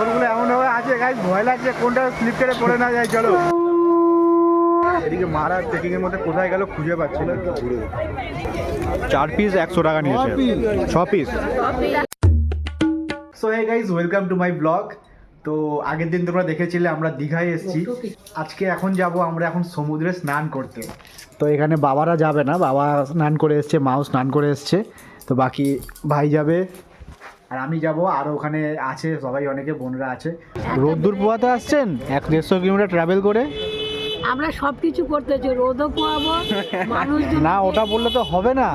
পাথরগুলো এমন ভাবে আছে গাইজ ভয় লাগছে কোনটা স্লিপ করে পড়ে না যায় চলো। এদিকে মারা চেকিং এর মধ্যে কোথায় গেল খুঁজে পাচ্ছি না। চার পিস একশো টাকা নিয়েছে। ছ piece so hey guys welcome to my blog তো আগের দিন তোমরা দেখেছিলে আমরা দীঘায় এসেছি। আজকে এখন যাব আমরা এখন সমুদ্রে স্নান করতে। তো এখানে বাবারা যাবে না বাবা স্নান করে এসছে মাও স্নান করে এসছে। তো বাকি ভাই যাবে। আর আমি যাব আর ওখানে আছে সবাই অনেকে বোনরা আছে। রোদ্দুর পোয়াতে আসছেন? এক দেড়শো কিলোমিটার ট্রাভেল করে? আমরা সব সবকিছু করতেছি রোদও পোয়াবো মানুষ না ওটা বললে তো হবে না।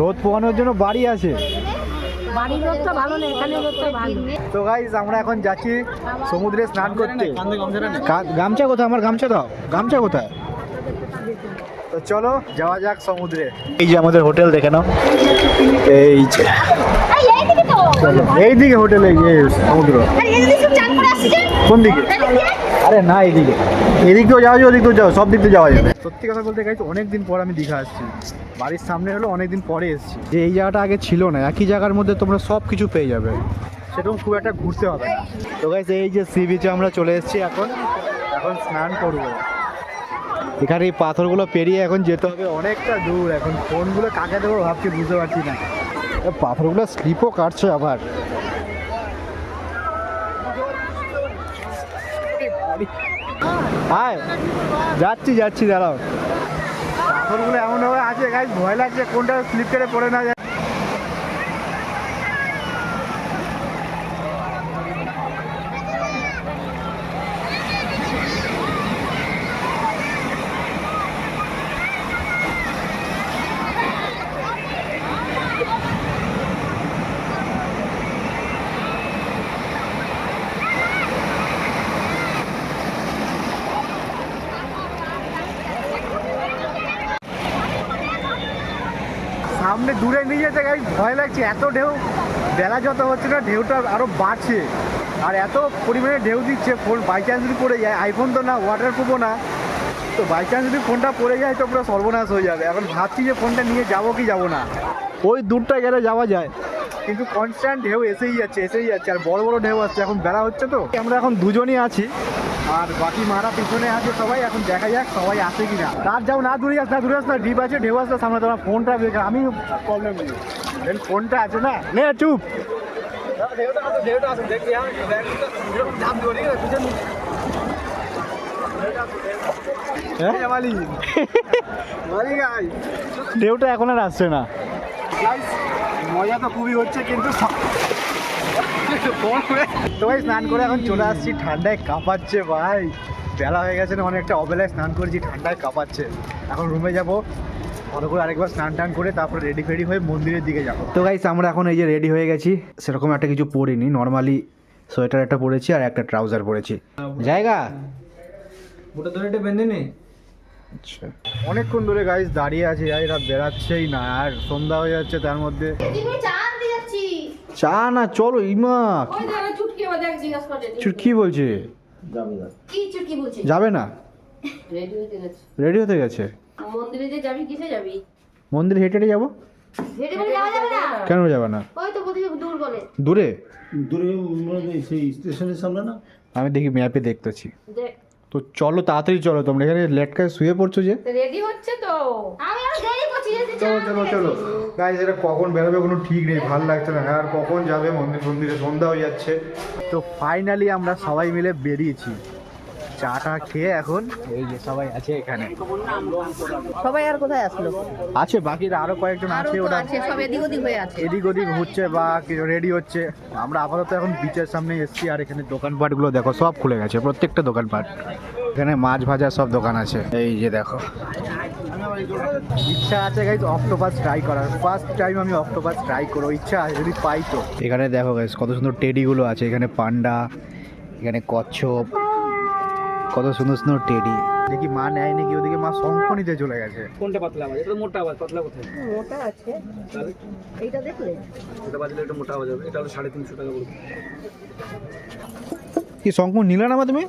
রোদ পোয়ানোর জন্য বাড়ি আছে। বাড়ির রোদটা ভালো না এখানে ভালো তো গাইজ আমরা এখন যাচ্ছি সমুদ্রে স্নান করতে। গামছা কোথায়? আমার গামছা দাও। গামছা কোথায়? তো চলো যাওয়া যাক সমুদ্রে। এই যে আমাদের হোটেল দেখে নাও। এই যে। এইদিকে হোটেল সমুদ্র। কোন দিকে? আরে না এইদিকে। এদিকেও যাওয়া যাবে ওদিকেও যাও সব দিক দিয়ে যাওয়া যাবে। সত্যি কথা বলতে গেছি অনেক দিন পর আমি দীঘা আসছি। বাড়ির সামনে হলো অনেক দিন পরে এসেছি। যে এই জায়গাটা আগে ছিল না একই জায়গার মধ্যে তোমরা সব কিছু পেয়ে যাবে। সেরকম খুব একটা ঘুরতে হবে না। তো গাইজ এই যে সি বিচে আমরা চলে এসেছি এখন। এখন স্নান করব। এখানে এই পাথরগুলো পেরিয়ে এখন যেতে হবে অনেকটা দূর। এখন ফোনগুলো কাকে দেবো ভাবছি বুঝতে পারছি না। পাথরগুলো স্লিপও কাটছে আবার। আয়, যাচ্ছি যাচ্ছি, দাঁড়াও। পাথরগুলো এমনভাবে আছে গাছ ভয় লাগছে কোনটা স্লিপ করে পড়ে না যায়। সামনে দূরে নিয়ে যেতে গাই ভয় লাগছে, এত ঢেউ। বেলা যত হচ্ছে না, ঢেউটা আরও বাড়ছে। আর এত পরিমাণে ঢেউ দিচ্ছে ফোন বাই চান্স যদি পড়ে যায় আইফোন তো না ওয়াটার প্রুফও না। তো বাই চান্স যদি ফোনটা পড়ে যায়, তো পুরো সর্বনাশ হয়ে যাবে। এখন ভাবছি যে ফোনটা নিয়ে যাব কি যাব না। ওই দূরটা গেলে যাওয়া যায়। কিন্তু কনস্ট্যান্ট ঢেউ এসেই যাচ্ছে এসেই যাচ্ছে। আর বড় বড় ঢেউ আসছে এখন বেলা হচ্ছে তো। আমরা এখন দুজনই আছি। আর বাকি মারা পিছনে আছে সবাই এখন দেখা যাক সবাই আসে কিনা। তার যাও না দূরে আস না দূরে যাস না ডিপ আছে ঢেউ আসলে সামনে তোমার ফোনটা বেকার আমি প্রবলেম নেই। ফোনটা আছে না? নে চুপ। হ্যাঁ? ঢেউটা এখন আর আসছে না। মজা তো খুবই হচ্ছে, কিন্তু তো ভাই, স্নান করে এখন চলে আসছি, ঠান্ডায় কাঁপাচ্ছে ভাই। বেলা হয়ে গেছে না, অনেকটা অবেলায় স্নান করেছি, ঠান্ডায় কাঁপাচ্ছে। এখন রুমে যাব। ভালো করে আরেকবার স্নান টান করে তারপরে রেডি ফেডি হয়ে মন্দিরের দিকে যাব। তো গাইস আমরা এখন এই যে রেডি হয়ে গেছি। সেরকম একটা কিছু পরিনি। নর্মালি সোয়েটার একটা পরেছি আর একটা ট্রাউজার পরেছি। জায়গা? ওটা ধরে বেঁধে নে। আচ্ছা। অনেকক্ষণ ধরে গাইস দাঁড়িয়ে আছে আর এরা বেরাচ্ছেই না আর সন্ধ্যা হয়ে যাচ্ছে তার মধ্যে। চা না চলো ইমা। চুটকি বলছে। যাবে না। রেডি হতে গেছে। মন্দিরে যে যাবি কিসে যাবি? মন্দির হেঁটে হেঁটে যাব? হেঁটে বলে যাওয়া যাবে না? কেন যাবে না? দূর বলে। দূরে? দূরে সেই স্টেশনের সামনে না? আমি দেখি ম্যাপে দেখতেছি। দেখ। তো চলো তাড়াতাড়ি চলো তোমরা এখানে লেটকায় শুয়ে পড়ছো যে। রেডি হচ্ছে তো? আমি আর দেরি করছি চলো চলো চলো। গাইজ এটা কখন বেরোবে কোনো ঠিক নেই ভালো লাগছে না। আর কখন যাবে মন্দির মন্দিরে সন্ধ্যা হয়ে যাচ্ছে। তো ফাইনালি আমরা সবাই মিলে বেরিয়েছি। চাটা খেয়ে এখন এই যে সবাই আছে এখানে। সবাই আর কোথায় আসলো? আছে বাকিরা আরও কয়েকজন আছে ওরা সব এদিক ওদিক হয়ে আছে। এদিক ওদিক হচ্ছে বা রেডি হচ্ছে। আমরা আপাতত এখন বিচের সামনে এসেছি আর এখানে দোকানপাটগুলো দেখো সব খুলে গেছে প্রত্যেকটা দোকানপাট। এখানে মাছ ভাজা সব দোকান আছে এই যে দেখো। ইচ্ছা আছে গাইজ অক্টোপাস ট্রাই করার। ফার্স্ট টাইম আমি অক্টোপাস ট্রাই করব ইচ্ছা আছে যদি পাই তো। এখানে দেখো গাইজ কত সুন্দর টেডিগুলো আছে এখানে পান্ডা এখানে কচ্ছপ। কত সুন্দর সুন্দর টেডি। দেখি মা নেয় নাকি ওদিকে মা শঙ্খ নিতে চলে গেছে। কোনটা পাতলা আওয়াজ? এটা মোটা আওয়াজ পাতলা কোথায়? মোটা আছে। তাহলে? এইটা দেখলে? এটা বাজলে একটু মোটা আওয়াজ হবে এটা হলো সাড়ে তিনশো টাকা পড়বে কি শঙ্খ নিলে না তুমি?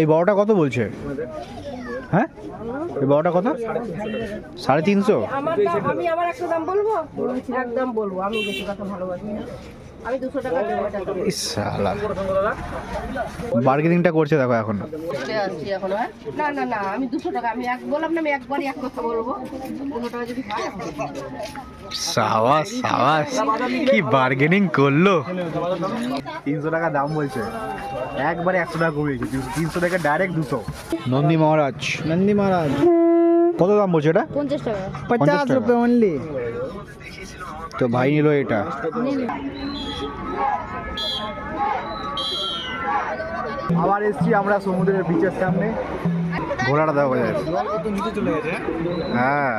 এই বড়টা কত বলছে? হ্যাঁ? এই বড়টা কত? সাড়ে তিনশো। আমি আমার একটা দাম বলব? একদম বলব। আমি বেশি কথা ভালোবাসি বার্গেনিংটা করছে দেখো এখন। হ্যাঁ? না না না আমি দুশো টাকা আমি এক বললাম না আমি একবারই এক কথা বলব। দুশো টাকা যদি সাবাস সাবাস কি বার্গেনিং করল? তিনশো টাকা দাম বলছে। একবারে একশো টাকা কমিয়েছে তিনশো টাকা ডাইরেক্ট দুশো। নন্দী মহারাজ। নন্দী মহারাজ। কত দাম বলছে এটা? পঞ্চাশ টাকা। পঞ্চাশ রুপে অনলি তো ভাই নিল এটা। আবার এসছি আমরা সমুদ্রের বিচের সামনে। ঘোড়াটা দেখা যায় হ্যাঁ।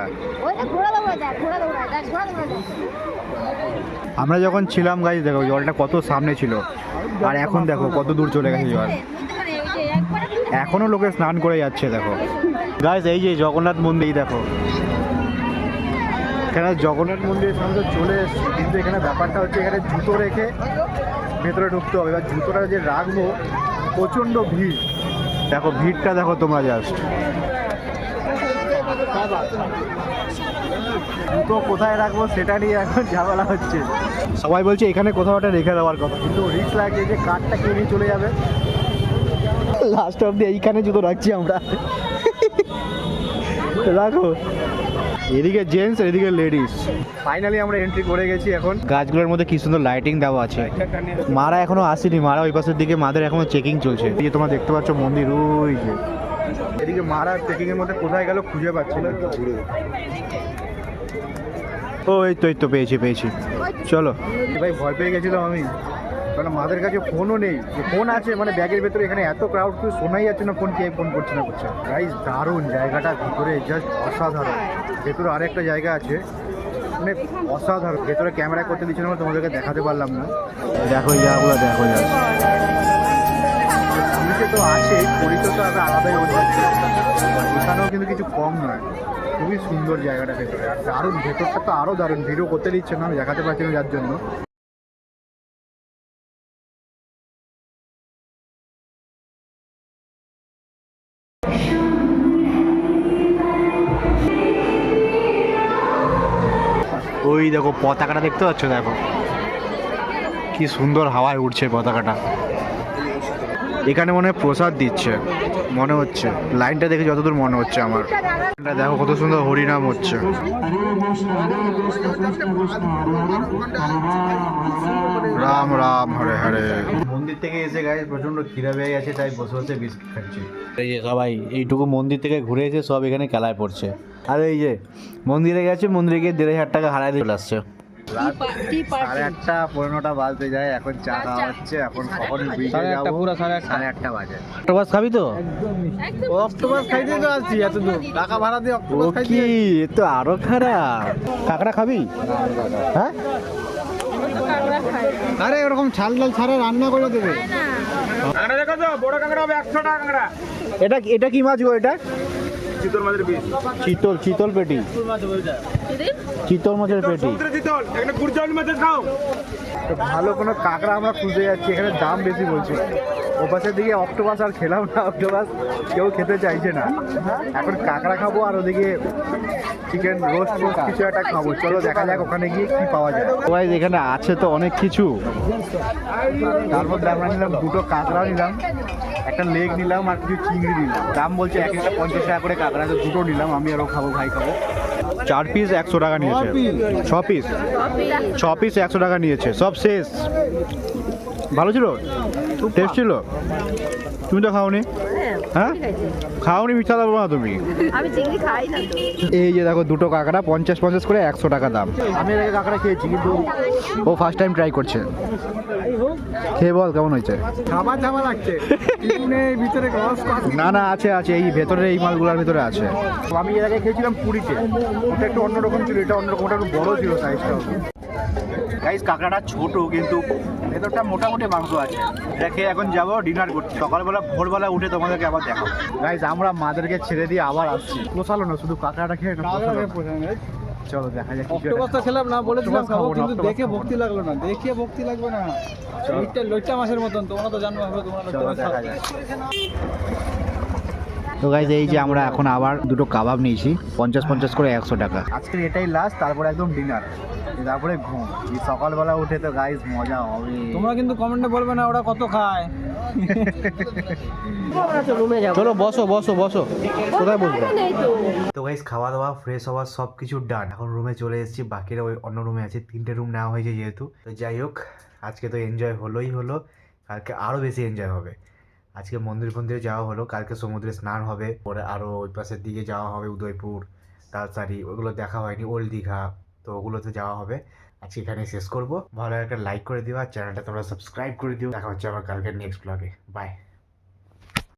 আমরা যখন ছিলাম গাছ দেখো জলটা কত সামনে ছিল। আর এখন দেখো কত দূর চলে গেছে জল। এখনও লোকে স্নান করে যাচ্ছে, দেখো। গাইস এই যে জগন্নাথ মন্দির, দেখো। এখানে জগন্নাথ মন্দিরের সামনে চলে এসছি, কিন্তু এখানে ব্যাপারটা হচ্ছে এখানে জুতো রেখে ভেতরে ঢুকতে হবে। এবার জুতোটা যে রাখব প্রচণ্ড ভিড়। দেখো, ভিড়টা দেখো তোমরা জাস্ট জুতো কোথায় রাখব সেটা নিয়ে এখন ঝামেলা হচ্ছে। সবাই বলছে, এখানে কোথাও একটা রেখে দেওয়ার কথা। কিন্তু রিস্ক লাগছে যে কাঠটা কে নিয়ে চলে যাবে। লাস্ট অব্দি এইখানে জুতো রাখছি আমরা। রাখো। এদিকে জেন্টস এদিকে লেডিস ফাইনালি আমরা এন্ট্রি করে গেছি এখন। গাছগুলোর মধ্যে কি সুন্দর লাইটিং দেওয়া আছে। মারা এখনও আসেনি মারা ওই পাশের দিকে মাদের এখনও চেকিং চলছে। এই যে তোমরা দেখতে পাচ্ছ মন্দির ওই যে। এদিকে মারা চেকিং এর মধ্যে কোথায় গেল খুঁজে পাচ্ছি না। ও এই তো এই তো পেয়েছি পেয়েছি। চলো। ভাই ভয় পেয়ে গেছিলাম আমি। কারণ মাদের কাছে ফোনও নেই। ফোন আছে মানে ব্যাগের ভেতরে এখানে এত ক্রাউড কেউ শোনাই যাচ্ছে না ফোন কে ফোন করছে না করছে। গাইজ দারুণ জায়গাটা, ভিতরে জাস্ট অসাধারণ। ভেতরে আরেকটা জায়গা আছে মানে অসাধারণ। ভেতরে ক্যামেরা করতে দিচ্ছিল না তোমাদেরকে দেখাতে পারলাম না। দেখো এই জায়গাগুলো, দেখো পুরীতে তো আছে পুরীতে তো আলাদাই অনুভূতি এখানেও কিন্তু কিছু কম নয়। খুবই সুন্দর জায়গাটা ভেতরে। আর দারুণ, ভেতরটা তো আরও দারুণ। ভিডিও করতে দিচ্ছে না, আমি দেখাতে পারছি না যার জন্য। ওই দেখো পতাকাটা দেখতে পাচ্ছ? দেখো। কি সুন্দর হাওয়ায় উঠছে পতাকাটা। এখানে মনে হয় প্রসাদ দিচ্ছে, মনে হচ্ছে। লাইনটা দেখে যতদূর মনে হচ্ছে আমার। দেখো কত সুন্দর হরিনাম হচ্ছে। রাম রাম, হরে হরে। মন্দির থেকে এসে গায়ে প্রচণ্ড খিদা পেয়ে গেছে তাই বসে বসে বিস্কুট খাচ্ছি। এই যে সবাই এইটুকু মন্দির থেকে ঘুরে এসে সব এখানে খেলায় পড়ছে। আর এই যে মন্দিরে গেছে মন্দিরে গিয়ে দেড় হাজার টাকা হারাই দিয়ে চলে আসছে। সাড়ে আটটা পনেরোটা বাজতে যায় এখন চা খাওয়া হচ্ছে এখন কখন সাড়ে আটটা বাজে। খাবি তো? অক্টোপাস খাইতে তো আসছি এত দূর টাকা ভাড়া দিয়ে তো আরও খারাপ। কাঁকড়া খাবি? হ্যাঁ? আরে এরকম ছাল ডাল ছাড়া রান্না করে দেবে। এটা এটা কি মাছ গো এটা? চিতল মাছের পিস। চিতল চিতল পেটি। চিতল মাছের পেটি। চিতল। মাছের খাও। তো ভালো কোনো কাঁকড়া আমরা খুঁজে যাচ্ছি এখানে দাম বেশি বলছে। ওপাশের দিকে অক্টোপাস আর খেলাম না অক্টোপাস কেউ খেতে চাইছে না। এখন কাঁকড়া খাব আর ওদিকে চিকেন রোস্ট কিছু একটা খাব। চলো দেখা যাক ওখানে গিয়ে কি পাওয়া যায়। সবাই এখানে আছে তো অনেক কিছু। তার মধ্যে আমরা নিলাম দুটো কাঁকড়া নিলাম একটা লেগ নিলাম আর কিছু চিংড়ি নিলাম। দাম বলছে এক একটা পঞ্চাশ টাকা করে কাঁকড়া তো দুটো নিলাম আমি আরও খাব ভাই খাব। চার পিস একশো টাকা নিয়েছে। ছ পিস ছ পিস একশো টাকা নিয়েছে। সব শেষ। ভালো ছিল? টেস্ট ছিল? তুমি তো খাওনি? হ্যাঁ খাওনি মিথ্যা দেবো না তুমি? আমি চিংড়ি খাই না। এই যে দেখো দুটো কাঁকড়া পঞ্চাশ পঞ্চাশ করে একশো টাকা দাম। আমি এর আগে কাঁকড়া খেয়েছি কিন্তু ও ফার্স্ট টাইম ট্রাই করছে। খেয়ে বল কেমন হয়েছে? খাবার ঝামা লাগছে। ভিতরে না না আছে আছে এই ভেতরে এই মালগুলোর ভিতরে আছে। আমি এর আগে খেয়েছিলাম পুরীতে। ওটা একটু অন্যরকম ছিল এটা অন্যরকম ওটা একটু বড় ছিল সাইজটা গাইস কাঁকড়াটা ছোট কিন্তু ভেতরটা মোটামুটি মাংস আছে। দেখে এখন যাব ডিনার করতে। সকালবেলা ভোরবেলা উঠে তোমাদেরকে আবার দেখাবো। গাইস আমরা মাদেরকে ছেড়ে দিয়ে আবার আসছি। পোষালো না শুধু কাঁকড়াটা খেয়ে চলো দেখা যাক খেলাম না বলেছিলাম খাব কিন্তু দেখে ভক্তি লাগল না দেখে ভক্তি লাগবে না। লইটা মাছের মতন তোমরা তো জানো হবে তোমরা দেখা যাক। তো গাইজ এই যে আমরা এখন আবার দুটো কাবাব নিয়েছি পঞ্চাশ পঞ্চাশ করে একশো টাকা। আজকের এটাই লাস্ট তারপরে একদম ডিনার তারপরে ঘুম। এই সকালবেলা উঠে তো গাইজ মজা হবে। তোমরা কিন্তু কমেন্টে বলবে না ওরা কত খায়। চলো বসো বসো বসো। কোথায় বসবো? তো। তো গাইস খাওয়া দাওয়া ফ্রেশ হওয়া সব কিছু ডান এখন রুমে চলে এসেছি বাকিরা ওই অন্য রুমে আছে তিনটে রুম নেওয়া হয়েছে যেহেতু। তো যাই হোক আজকে তো এনজয় হলোই হলো কালকে আরও বেশি এনজয় হবে। আজকে মন্দির ফন্দিরে যাওয়া হলো। কালকে সমুদ্রে স্নান হবে। পরে আরও ওই পাশের দিকে যাওয়া হবে উদয়পুর, তালসারি, ওগুলো দেখা হয়নি, ওল্ড দীঘা, তো ওগুলোতে যাওয়া হবে। আজকে এখানে শেষ করব। ভালো একটা লাইক করে দিও আর চ্যানেলটা তোমরা সাবস্ক্রাইব করে দিও। দেখা হচ্ছে আমার কালকে নেক্সট ব্লগে বাই